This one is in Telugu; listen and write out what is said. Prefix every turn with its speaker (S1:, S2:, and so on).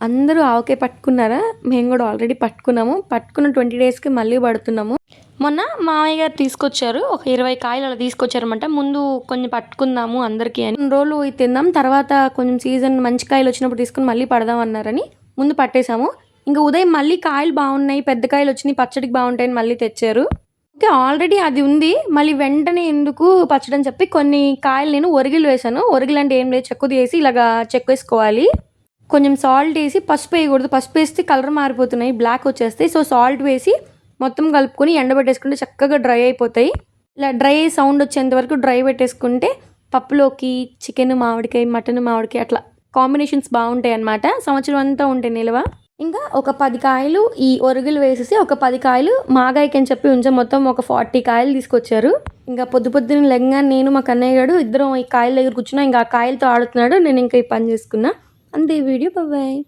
S1: అందరూ ఆవకాయ పట్టుకున్నారా? మేము కూడా ఆల్రెడీ పట్టుకున్నాము. పట్టుకున్న ట్వంటీ డేస్కి మళ్ళీ పడుతున్నాము. మొన్న మామయ్య గారు తీసుకొచ్చారు. ఒక ఇరవై కాయలు అలా తీసుకొచ్చారనమాట ముందు కొన్ని పట్టుకుందాము అందరికీ అని. రెండు రోజులు ఇవి తర్వాత కొంచెం సీజన్ మంచి కాయలు వచ్చినప్పుడు తీసుకుని మళ్ళీ పడదాం అన్నారని ముందు పట్టేశాము. ఇంకా ఉదయం మళ్ళీ కాయలు బాగున్నాయి. పెద్ద కాయలు వచ్చినాయి. పచ్చడికి బాగుంటాయని మళ్ళీ తెచ్చారు. ఓకే ఆల్రెడీ అది ఉంది. మళ్ళీ వెంటనే ఎందుకు పచ్చడని చెప్పి కొన్ని కాయలు నేను ఒరిగిలు వేసాను ఒరిగిలు అంటే ఏం లేదు. చెక్కు తీసి ఇలాగా చెక్కు వేసుకోవాలి. కొంచెం సాల్ట్ వేసి పసుపు వేయకూడదు. పసుపు వేస్తే కలర్ మారిపోతున్నాయి. బ్లాక్ వచ్చేస్తాయి. సో సాల్ట్ వేసి మొత్తం కలుపుకొని ఎండబెట్టేసుకుంటే చక్కగా డ్రై అయిపోతాయి. ఇలా డ్రై సౌండ్ వచ్చేంత వరకు డ్రై పెట్టేసుకుంటే పప్పులోకి చికెన్ మామిడికాయ మటన్ మామిడికాయ అట్లా కాంబినేషన్స్ బాగుంటాయి అన్నమాట. సంవత్సరం అంతా ఉంటాయి నిల్వ. ఇంకా ఒక పది కాయలు ఈ ఒరుగులు వేసేసి ఒక పది కాయలు మాగాయకి అని చెప్పి ఉంచాం మొత్తం ఒక ఫార్టీ కాయలు తీసుకొచ్చారు. ఇంకా పొద్దు పొద్దున లెంగా నేను మా కన్నయ్య గారు ఇద్దరం ఈ కాయల దగ్గర కూర్చున్నా. ఇంకా ఆ కాయలతో ఆడుతున్నాడు. నేను ఇంకా ఈ పని చేసుకున్నా. అంతే వీడియో బాయ్.